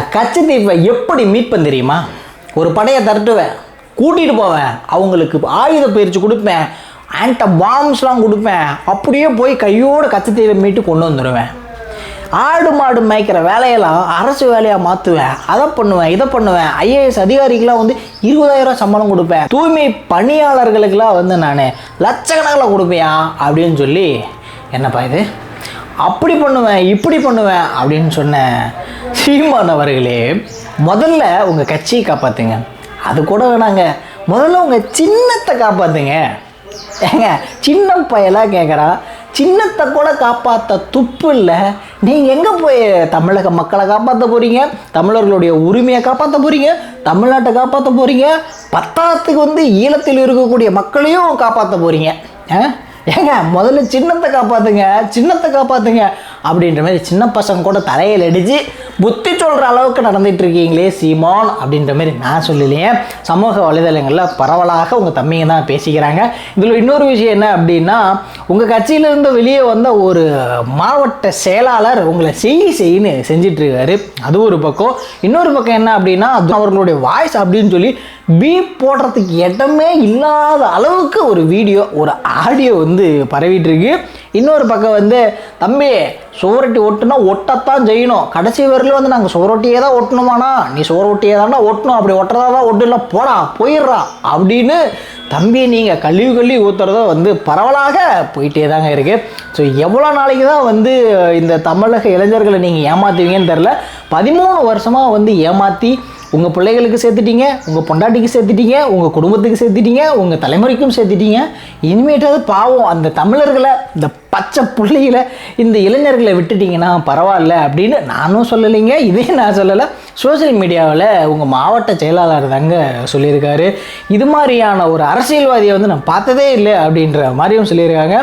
நான் கச்சத்தீவை எப்படி மீட்பேன் தெரியுமா? ஒரு படையை திரட்டுவேன் கூட்டிகிட்டு போவேன் அவங்களுக்கு ஆயுத பயிற்சி கொடுப்பேன் ஆன்ட பாம்ஸ்லாம் கொடுப்பேன் அப்படியே போய் கையோட கச்சத்தீவை மீட்டு கொண்டு வந்துடுவேன் ஆடு மாடு மேய்க்கிற வேலையெல்லாம் அரசு வேலையாக மாற்றுவேன் அதை பண்ணுவேன் இதை பண்ணுவேன். ஐஏஎஸ் அதிகாரிக்கெலாம் வந்து இருபதாயிரம் சம்பளம் கொடுப்பேன். தூய்மை பணியாளர்களுக்கெல்லாம் வந்து நான் லட்சக்கணக்கில் கொடுப்பேன் அப்படின்னு சொல்லி என்னப்பா இது? அப்படி பண்ணுவேன் இப்படி பண்ணுவேன் அப்படின்னு சொன்ன சீமான் அவர்களே முதல்ல உங்கள் கட்சியை காப்பாற்றுங்க அது கூட வேணாங்க. முதல்ல உங்கள் சின்னத்தை காப்பாற்றுங்க ஏங்க சின்ன பயலாக கேட்குறான் சின்னத்தை கூட காப்பாற்ற துப்பு இல்லை. நீங்கள் எங்கே போய் தமிழக மக்களை காப்பாற்ற போகிறீங்க தமிழர்களுடைய உரிமையை காப்பாற்ற போகிறீங்க தமிழ்நாட்டை காப்பாற்ற போகிறீங்க பத்தாத்துக்கு வந்து ஈழத்தில் இருக்கக்கூடிய மக்களையும் காப்பாற்ற போகிறீங்க ஆ? ஏங்க முதல்ல சின்னத்தை காப்பாற்றுங்க சின்னத்தை காப்பாற்றுங்க அப்படின்ற மாதிரி சின்ன பசங்க கூட தலையில் அடித்து புத்தி சொல்கிற அளவுக்கு நடந்துட்டு இருக்கீங்களே சீமான் அப்படின்ற மாதிரி நான் சொல்லலையே. சமூக வலைதளங்களில் பரவலாக உங்கள் தம்பிங்க தான் பேசிக்கிறாங்க. இதில் இன்னொரு விஷயம் என்ன அப்படின்னா உங்கள் கட்சியிலேருந்து வெளியே வந்த ஒரு மாவட்ட செயலாளர் உங்களை செய் செய்யின்னு செஞ்சிட்டு இருக்காரு அது ஒரு பக்கம். இன்னொரு பக்கம் என்ன அப்படின்னா அது அவர்களுடைய வாய்ஸ் அப்படின்னு சொல்லி பீப் போடுறதுக்கு இடமே இல்லாத அளவுக்கு ஒரு வீடியோ ஒரு ஆடியோ வந்து பரவிட்டு இருக்கு இன்னொரு பக்கம் வந்து தம்பி சுவரொட்டி ஒட்டுனா ஒட்டத்தான் செய்யணும். கடைசி வரையிலும் வந்து நாங்கள் சுவரொட்டியே தான் ஒட்டணுமாண்ணா நீ சுவரொட்டியே தானே ஒட்டணும் அப்படி ஒட்டுறதா தான் ஒட்டுல போடா போயிடுறா. அப்படின்னு தம்பி நீங்கள் கழுவி கழுவி ஊற்றுறதோ வந்து பரவலாக போயிட்டே தாங்க இருக்குது ஸோ எவ்வளோ நாளைக்கு தான் வந்து இந்த தமிழக இளைஞர்களை நீங்கள் ஏமாத்துவீங்கன்னு தெரில பதிமூணு வருஷமாக வந்து ஏமாற்றி உங்கள் பிள்ளைகளுக்கு சேர்த்துட்டீங்க உங்கள் பொண்டாட்டிக்கு சேர்த்துட்டீங்க உங்கள் குடும்பத்துக்கு சேர்த்துட்டீங்க உங்கள் தலைமுறைக்கும் சேர்த்துட்டீங்க. இனிமேட்டாவது பாவம் அந்த தமிழர்களை இந்த பச்சை புள்ளைகளை இந்த இளைஞர்களை விட்டுட்டீங்கன்னா பரவாயில்ல அப்படின்னு நானும் சொல்லலைங்க இதே நான் சொல்லலை. சோஷியல் மீடியாவில் உங்கள் மாவட்ட செயலாளர் தாங்க சொல்லியிருக்காரு. இது மாதிரியான ஒரு அரசியல்வாதியை வந்து நான் பார்த்ததே இல்லை அப்படின்ற மாதிரியும் சொல்லியிருக்காங்க.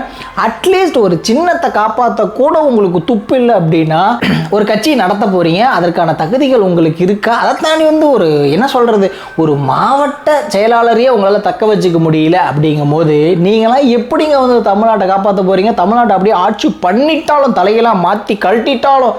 அட்லீஸ்ட் ஒரு சின்னத்தை காப்பாற்ற கூட உங்களுக்கு துப்பு இல்லை அப்படின்னா ஒரு கட்சி நடத்த போகிறீங்க அதற்கான தகுதிகள் உங்களுக்கு இருக்கா? அதை தாண்டி வந்து ஒரு என்ன சொல்கிறது ஒரு மாவட்ட செயலாளரையே உங்களால் தக்க வச்சுக்க முடியல அப்படிங்கும் போது நீங்களாம் எப்படிங்க வந்து தமிழ்நாட்டை காப்பாற்ற போகிறீங்க தமிழ் தமிழ்நாட்டை அப்படியே ஆட்சி பண்ணிட்டாலும் தலையெல்லாம் மாற்றி கழட்டிட்டாலும்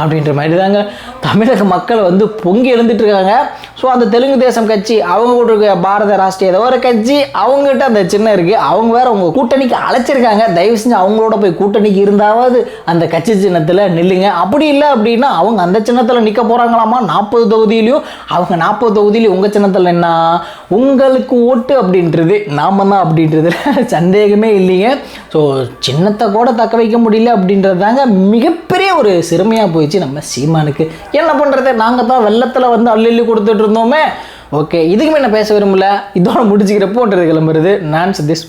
அப்படின்ற மாதிரி தாங்க தமிழக மக்கள் வந்து பொங்கி எழுந்துட்டு இருக்காங்க ஸோ அந்த தெலுங்கு தேசம் கட்சி அவங்க கூட இருக்க பாரத ராஷ்டிரிய ஏதோ ஒரு கட்சி அவங்ககிட்ட அந்த சின்னம் இருக்குது அவங்க வேற அவங்க கூட்டணிக்கு அழைச்சிருக்காங்க. தயவு செஞ்சு அவங்களோட போய் கூட்டணிக்கு இருந்தாவது அந்த கட்சி சின்னத்தில் நில்லுங்க. அப்படி இல்லை அப்படின்னா அவங்க அந்த சின்னத்தில் நிற்க போகிறாங்களாமா நாற்பது தொகுதியிலையும் அவங்க நாற்பது தொகுதியிலையும் உங்கள் சின்னத்தில் என்ன உங்களுக்கு ஓட்டு அப்படின்றது நாம தான் அப்படின்றதுல சந்தேகமே இல்லைங்க. ஸோ சின்னத்தை கூட தக்க வைக்க முடியல அப்படின்றது தாங்க மிகப்பெரிய ஒரு சிறுமையாக போயிடுச்சு நம்ம சீமானுக்கு என்ன பண்ணுறது நாங்கள் தான் வெள்ளத்தில் வந்து அள்ளி கொடுத்துட்டு இருந்தோமே. ஓகே இதுக்குமே நான் பேச விரும்பல. இதோட முடிச்சுக்கிறப்போன்றது கிளம்புறது. நான் சதீஷ்